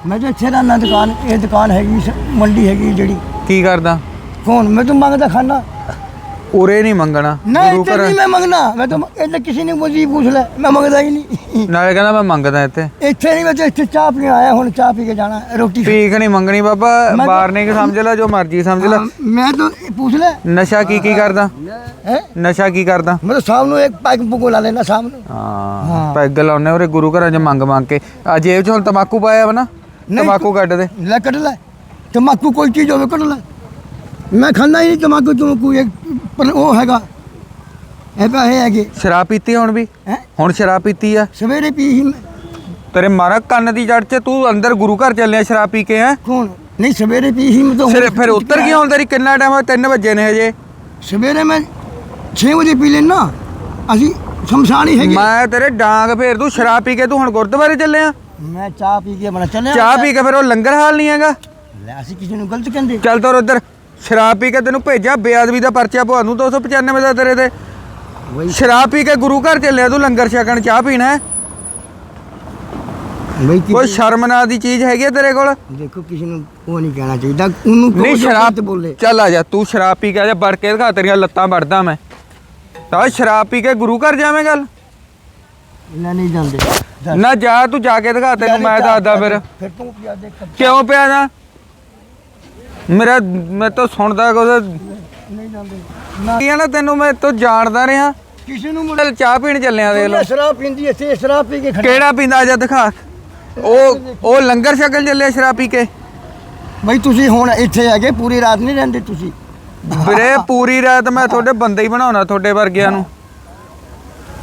ਮੈਂ ਤਾਂ ਇੱਥੇ ਰਹਿਣਾ ਦੁਕਾਨ ਇਹ ਦੁਕਾਨ ਹੈਗੀ ਸ- ਮੰਡੀ ਹੈਗੀ ਜਿਹੜੀ।
ਕੀ ਕਰਦਾ?
ਕੌਣ ਮੈਂ ਤਾਂ ਮੰਗਦਾ ਖਾਣਾ
ਉਰੇ ਨਹੀਂ ਮੰਗਣਾ ਗੁਰੂ
ਇੱਥੇ
ਘਰ
ਨਹੀਂ ਮੈਂ ਮੰਗਣਾ। ਮੈਂ ਤਾਂ ਤਾਂ ਕਿਸੇ ਨੇ ਮੁਝੇ ਪੁੱਛ ਲੈ ਮੈਂ ਮੰਗਦਾ ਹੀ ਨਹੀਂ।
ਨਾਲੇ ਕਹਿੰਦਾ ਮੈਂ ਮੰਗਦਾ ਇੱਥੇ।
ਇੱਥੇ ਨਹੀਂ ਮੈਂ ਤਾਂ ਇੱਥੇ ਚਾਹ ਪੀਣ ਆਇਆ ਹੁਣ ਚਾਹ ਪੀ ਕੇ ਜਾਣਾ ਰੋਟੀ
ਭੀਖ ਨਹੀਂ ਮੰਗਣੀ ਬਾਬਾ
ਮੈਂ-
ਬਾਹਰ ਨਹੀਂ ਕਿ ਸਮਝ ਲੈ ਜੋ ਮਰਜ਼ੀ ਸਮਝ ਲੈ।
ਹਾਂ, ਮੈਂ ਤਾਂ ਪੁੱਛ ਲੈ।
ਨਸ਼ਾ ਕੀ ਕੀ ਕਰਦਾ?
ਹੈ?
ਨਸ਼ਾ ਕੀ ਕਰਦਾ?
ਮੈਂ ਤਾਂ ਸ਼ਾਮ ਨੂੰ ਇੱਕ ਪੈਕ ਪੁਕੋ ਲਾ ਲੈਣਾ ਸ਼ਾਮ ਨੂੰ।
ਹਾਂ। ਪੈਗ ਲਾਉਨੇ ਉਰੇ ਗੁਰੂ ਘਰਾਂ 'ਚ ਮੰਗ ਮੰਗ ਕੇ। ਆ ਜੇਬ 'ਚ ਹੁਣ ਤਮਾਕੂ ਪਾਇਆ ਵਾ ਨਾ
ਨਹੀਂ।
ਤਮਾਕੂ ਕੱਢ ਦੇ।
ਲੈ ਕੱਢ ਲੈ। ਤਮਾਕੂ ਕੋਈ ਚੀਜ਼ ਹੋਵੇ ਕੱਢ ਲੈ। ਮੈਂ ਖਾਂਦਾ ਹੀ ਨਹੀਂ ਤਮਾਕੂ ਤਮਾਕੂ ਇਹ ਪਰ ਉਹ ਹੈਗਾ। ਇਹ ਪੈਸੇ ਹੈਗੇ।
ਸ਼ਰਾਬ ਪੀਤੀ ਹੁਣ ਵੀ?
ਹੈ?
ਹੁਣ ਸ਼ਰਾਬ ਪੀਤੀ ਆ?
ਸਵੇਰੇ ਪੀ ਸੀ। ਮੈਂ।
ਤੇਰੇ ਮਾਰਾ ਕੰਨ ਦੀ ਜੜ 'ਚ ਤੂੰ ਅੰਦਰ ਗੁਰੂ ਘਰ ਚੱਲਿਆ ਸ਼ਰਾਬ ਪੀ ਕੇ ਹੈ?
ਕੌਣ? ਨਹੀਂ ਸਵੇਰੇ ਪੀ ਸੀ ਮੈਂ ਤਾਂ
ਫਿਰ
ਹੁਣ
ਫਿਰ ਉੱਤਰ ਗਿਆ ਹੁਣ ਤੇਰੀ ਕਿੰਨਾ ਟਾਈਮ ਹੋਇਆ? 3 ਵਜੇ ਨੇ ਹਜੇ।
ਸਵੇਰੇ ਮੈਂ 6 ਵਜੇ ਪੀ ਲੈਣਾ ਅਸੀਂ ਸ਼ਮਸ਼ਾਨ ਹੀ ਹੈਗੇ।
ਮੈਂ ਤੇਰੇ ਡਾਂਗ ਫੇਰ ਤੂੰ ਸ਼ਰਾਬ ਪੀ ਕੇ ਤੂੰ ਹੁਣ ਗੁਰਦੁਆਰੇ ਚੱਲਿਆ
ਮੈਂ ਚਾਹ ਪੀ ਕੇ ਬਣਾ ਚੱਲਿਆ।
ਚਾਹ ਪੀ ਕੇ ਫਿਰ ਉਹ ਲੰਗਰ ਹਾਲ ਨਹੀਂ ਹੈਗਾ?
ਲੈ ਅਸੀਂ ਕਿਸੇ ਨੂੰ ਗਲਤ ਕਹਿੰਦੇ।
ਚੱਲ ਤੋਰ ਉੱਧਰ। ਸ਼ਰਾਬ ਪੀ ਕੇ ਤੈਨੂੰ ਭੇਜਿਆ ਬੇਅਦਬੀ ਦਾ ਪਰਚਾ ਪਵਾ ਦੂੰ 295 ਦਾ ਤੇਰੇ ਤੇ।
ਵਈ
ਸ਼ਰਾਬ ਪੀ ਕੇ ਗੁਰੂ ਘਰ ਚੱਲਿਆ ਤੂੰ ਲੰਗਰ ਛਕਣ ਚਾਹ ਪੀਣਾ ਹੈ? ਕੋਈ ਸ਼ਰਮ ਨਾ ਦੀ ਚੀਜ਼ ਹੈਗੀ ਹੈ ਤੇਰੇ ਕੋਲ?
ਦੇਖੋ ਕਿਸੇ ਨੂੰ ਉਹ ਨਹੀਂ ਕਹਿਣਾ ਚਾਹੀਦਾ ਉਹਨੂੰ ਕਹੋ
ਨਹੀਂ
ਜੋ
ਸ਼ਰਾਬ
ਗਲਤ ਬੋਲੇ।
ਚੱਲ ਆ ਜਾ ਤੂੰ ਸ਼ਰਾਬ ਪੀ ਕੇ ਆ ਜਾ ਵੜ ਕੇ ਦਿਖਾ ਤੇਰੀਆਂ ਲੱਤਾਂ ਵੜਦਾ ਮੈਂ। ਤਾਂ ਸ਼ਰਾਬ ਪੀ ਕੇ ਗੁਰੂ ਘਰ ਜਾਵੇਂ ਗੱਲ
ਇਹਨਾਂ ਨਹੀਂ ਜਾਂਦੇ।
ਨਾ ਜਾ ਤੂੰ ਜਾ ਕੇ ਦਿਖਾ ਤੈਨੂੰ ਮੈਂ ਦੱਸਦਾ ਫਿਰ।
ਫਿਰ ਤੂੰ ਪਿਆ ਦੇ ਕੱਪ
ਕਿਉਂ ਪਿਆ ਨਾ ਮੇਰਾ ਮੈਂ ਤਾਂ ਸੁਣਦਾ ਕੁਝ
ਨਹੀਂ ਜਾਂਦੇ
ਕੀ ਆ ਨਾ ਤੈਨੂੰ ਮੈਂ ਤੋਂ ਜਾਣਦਾ ਰਿਹਾ।
ਕਿਸੇ ਨੂੰ ਮੁੰਡਾ
ਚੱਲ ਚਾਹ ਪੀਣ ਚੱਲਿਆ ਦੇ ਲੋ
ਸ਼ਰਾਬ ਪੀਂਦੀ ਇੱਥੇ ਸ਼ਰਾਬ ਪੀ ਕੇ ਖੜਾ।
ਕਿਹੜਾ ਪੀਂਦਾ ਜਾ ਦਿਖਾ। ਉਹ ਉਹ ਲੰਗਰ ਛਕਣ ਚੱਲਿਆ ਸ਼ਰਾਬ ਪੀ ਕੇ।
ਬਈ ਤੁਸੀਂ ਹੁਣ ਇੱਥੇ ਹੈਗੇ ਪੂਰੀ ਰਾਤ ਨਹੀਂ ਰਹਿੰਦੇ ਤੁਸੀਂ।
ਵੀਰੇ ਪੂਰੀ ਰਾਤ ਮੈਂ ਤੁਹਾਡੇ ਬੰਦੇ ਹੀ ਬਣਾਉਣਾ ਤੁਹਾਡੇ ਵਰਗਿਆਂ ਨੂੰ।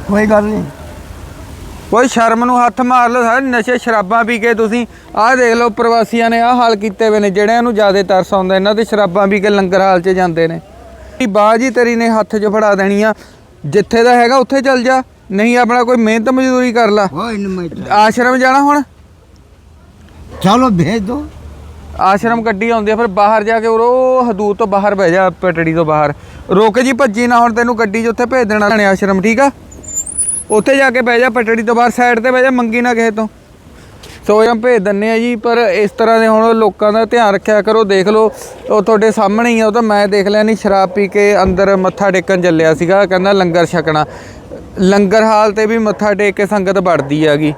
ਕੋਈ ਗੱਲ ਨਹੀਂ।
ਕੋਈ ਸ਼ਰਮ ਨੂੰ ਹੱਥ ਮਾਰ ਲਓ ਸਾਰੇ ਨਸ਼ੇ ਸ਼ਰਾਬਾਂ ਪੀ ਕੇ ਤੁਸੀਂ। ਆਹ ਦੇਖ ਲਓ ਪ੍ਰਵਾਸੀਆਂ ਨੇ ਆਹ ਹਾਲ ਕੀਤੇ ਹੋਏ ਨੇ ਜਿਹੜਿਆਂ ਨੂੰ ਜ਼ਿਆਦਾ ਤਰਸ ਆਉਂਦਾ ਇਹਨਾਂ ਤੇ ਸ਼ਰਾਬਾਂ ਪੀ ਕੇ ਲੰਗਰ ਹਾਲ 'ਚ ਜਾਂਦੇ ਨੇ। ਬਾਜੀ ਤੇਰੀ ਨੇ ਹੱਥ 'ਚ ਫੜਾ ਦੇਣੀ ਆ ਜਿੱਥੇ ਦਾ ਹੈਗਾ ਉੱਥੇ ਚੱਲ ਜਾ ਨਹੀਂ ਆਪਣਾ ਕੋਈ ਮਿਹਨਤ ਮਜ਼ਦੂਰੀ ਕਰ ਲਾ। ਆਸ਼ਰਮ ਜਾਣਾ ਹੁਣ?
ਚਲੋ ਭੇਜ ਦੋ।
ਆਸ਼ਰਮ ਗੱਡੀ ਆਉਂਦੀ ਆ ਫਿਰ ਬਾਹਰ ਜਾ ਕੇ ਉਹ ਹਦੂਦ ਤੋਂ ਬਾਹਰ ਬਹਿ ਜਾ ਪਟੜੀ ਤੋਂ ਬਾਹਰ। ਰੁਕ ਜੀ ਭੱਜੀ ਨਾ ਹੁਣ ਤੈਨੂੰ ਗੱਡੀ 'ਚ ਉੱਥੇ ਭੇਜ ਦੇਣਾ ਆਸ਼ਰਮ ਠੀਕ ਆ? ਉੱਥੇ ਜਾ ਕੇ ਬਹਿ ਜਾ ਪਟੜੀ ਤੋਂ ਬਾਹਰ ਸਾਈਡ ਤੇ ਬਹਿ ਜਾ, ਮੰਗੀ ਨਾ ਕਿਸੇ ਤੋਂ। ਸੋ ਇਹ ਭੇਜ ਦਿੰਨੇ ਆ ਜੀ, ਪਰ ਇਸ ਤਰ੍ਹਾਂ ਦੇ ਹੁਣ ਲੋਕਾਂ ਦਾ ਧਿਆਨ ਰੱਖਿਆ ਕਰੋ, ਦੇਖ ਲਓ, ਉਹ ਤੁਹਾਡੇ ਸਾਹਮਣੇ ਹੀ ਆ, ਉਹ ਤਾਂ ਮੈਂ ਦੇਖ ਲਿਆ ਨਹੀਂ ਸ਼ਰਾਬ ਪੀ ਕੇ ਅੰਦਰ ਮੱਥਾ ਟੇਕਣ ਚੱਲਿਆ ਸੀਗਾ, ਕਹਿੰਦਾ ਲੰਗਰ ਛਕਣਾ। ਲੰਗਰ ਹਾਲ ਤੇ ਵੀ ਮੱਥਾ ਟੇਕ ਕੇ ਸੰਗਤ ਵੜਦੀ ਹੈਗੀ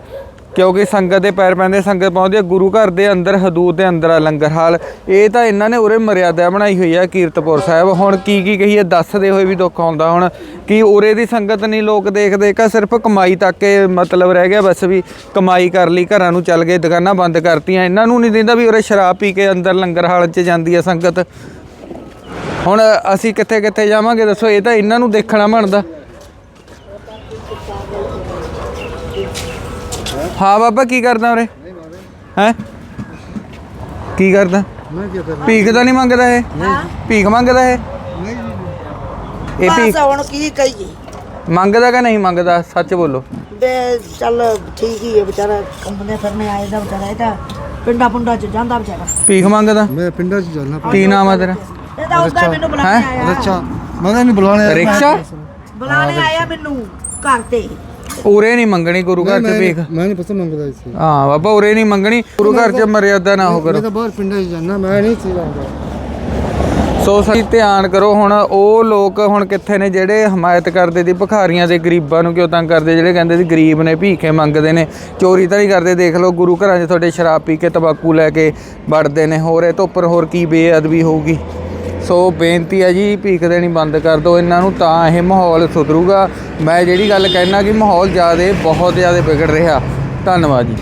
ਕਿਉਂਕਿ ਸੰਗਤ ਦੇ ਪੈਰ ਪੈਂਦੇ, ਸੰਗਤ ਪਹੁੰਚਦੀ ਹੈ, ਗੁਰੂ ਘਰ ਦੇ ਅੰਦਰ, ਹਦੂਦ ਦੇ ਅੰਦਰ ਆ ਲੰਗਰ ਹਾਲ। ਇਹ ਤਾਂ ਇਹਨਾਂ ਨੇ ਉਰੇ ਮਰਿਆਦਾ ਬਣਾਈ ਹੋਈ ਆ ਕੀਰਤਪੁਰ ਸਾਹਿਬ। ਹੁਣ ਕੀ ਕੀ ਕਹੀਏ, ਦੱਸਦੇ ਹੋਏ ਵੀ ਦੁੱਖ ਆਉਂਦਾ ਹੁਣ ਕਿ ਉਰੇ ਦੀ ਸੰਗਤ ਨਹੀਂ, ਲੋਕ ਦੇਖਦੇ ਕਿ ਸਿਰਫ ਕਮਾਈ ਤੱਕ ਇਹ ਮਤਲਬ ਰਹਿ ਗਿਆ ਬਸ ਵੀ ਕਮਾਈ ਕਰ ਲਈ, ਘਰਾਂ ਨੂੰ ਚੱਲ ਗਏ, ਦੁਕਾਨਾਂ ਬੰਦ ਕਰਤੀਆਂ। ਇਹਨਾਂ ਨੂੰ ਨਹੀਂ ਦਿੰਦਾ ਵੀ ਉਰੇ ਸ਼ਰਾਬ ਪੀ ਕੇ ਅੰਦਰ ਲੰਗਰ ਹਾਲ 'ਚ ਜਾਂਦੀ ਆ ਸੰਗਤ। ਹੁਣ ਅਸੀਂ ਕਿੱਥੇ ਕਿੱਥੇ ਜਾਵਾਂਗੇ ਦੱਸੋ, ਇਹ ਤਾਂ ਇਹਨਾਂ ਨੂੰ ਦੇਖਣਾ ਬਣਦਾ। ਹਾਂ ਬਾਬਾ ਕੀ ਕਰਦਾ ਉਰੇ? ਹੈ? ਕੀ ਕਰਦਾ?
ਮੈਂ ਕੀ ਕਰਨਾ?
ਭੀਖ ਤਾਂ ਨਹੀਂ ਮੰਗਦਾ ਇਹ? ਭੀਖ ਮੰਗਦਾ ਇਹ? ਇਹ ਭੀਖ
ਬਸ ਹੁਣ ਕੀ ਕਹੀਏ?
ਮੰਗਦਾ ਕਿ ਨਹੀਂ ਮੰਗਦਾ? ਸੱਚ ਬੋਲੋ।
ਬੇ ਚੱਲ ਠੀਕ ਹੀ ਹੈ ਵਿਚਾਰਾ। ਕੰਪਨੀ ਫਿਰਨੇ ਆਏ ਦਾ ਵਿਚਾਰਾ ਇਹ ਤਾਂ ਪਿੰਡਾ ਪੁੰਡਾ ਚ ਜਾਂਦਾ ਵਿਚਾਰਾ।
ਭੀਖ ਮੰਗਦਾ?
ਮੈਂ ਪਿੰਡਾਂ 'ਚ ਜਾਣਾ
ਕੀ ਨਾਮ ਆ ਤੇਰਾ?
ਇਹ ਤਾਂ ਉਸਦਾ ਮੈਨੂੰ ਬੁਲਾਣੇ ਆਇਆ।
ਅੱਛਾ ਮੈਂ ਤਾਂ ਨਹੀਂ ਬੁਲਾਉਣੇ
ਰਿਕਸ਼ਾ?
ਬੁਲਾਣੇ ਆਇਆ ਮੈਨੂੰ ਘਰ ਤੇ।
ਉਰੇ ਨਹੀਂ ਮੰਗਣੀ ਗੁਰੂ ਘਰ ਚ ਭੀਖ
ਮੈਂ ਨਹੀਂ ਪਸੰਦ ਮੰਗਦਾ ਇਸ
ਹਾਂ ਬਾਬਾ ਉਰੇ ਨਹੀਂ ਮੰਗਣੀ ਗੁਰੂ ਘਰ ਚ ਮਰਿਆਦਾ ਨਾ ਹੋ ਕਰੋ।
ਤਾਂ ਬਾਹਰ ਪਿੰਡਾਂ 'ਚ ਜਾਣਾ ਮੈਂ ਨਹੀਂ ਸੀ ਜਾਂਦਾ
ਸੋ ਸਹੀ ਧਿਆਨ ਕਰੋ ਹੁਣ ਉਹ ਲੋਕ ਹੁਣ ਕਿੱਥੇ ਨੇ ਜਿਹੜੇ ਹਮਾਇਤ ਕਰਦੇ ਦੀ ਭਿਖਾਰੀਆਂ ਦੇ ਗਰੀਬਾਂ ਨੂੰ ਕਿਉਂ ਤੰਗ ਕਰਦੇ? ਜਿਹੜੇ ਕਹਿੰਦੇ ਸੀ ਗਰੀਬ ਨੇ ਭੀਖੇ ਮੰਗਦੇ ਨੇ ਚੋਰੀ ਤਾਂ ਨਹੀਂ ਕਰਦੇ ਦੇਖ ਲਓ ਗੁਰੂ ਘਰਾਂ 'ਚ ਤੁਹਾਡੇ ਸ਼ਰਾਬ ਪੀ ਕੇ ਤੰਬਾਕੂ ਲੈ ਕੇ ਵੜਦੇ ਨੇ ਹੋਰ ਇਹ ਤੋਂ ਉੱਪਰ ਹੋਰ ਕੀ ਬੇਅਦਬੀ ਹੋਊਗੀ? ਸੋ ਬੇਨਤੀ ਹੈ ਜੀ, ਭੀਖ ਦੇਣੀ ਬੰਦ ਕਰ ਦਿਓ। ਇਹਨਾਂ ਨੂੰ ਤਾਂ ਇਹ ਮਾਹੌਲ ਸੁਧਰੂਗਾ। ਮੈਂ ਜਿਹੜੀ ਗੱਲ ਕਹਿਣਾ ਕਿ ਮਾਹੌਲ ਜ਼ਿਆਦਾ, ਬਹੁਤ ਜ਼ਿਆਦਾ ਵਿਗੜ ਰਿਹਾ। ਧੰਨਵਾਦ ਜੀ।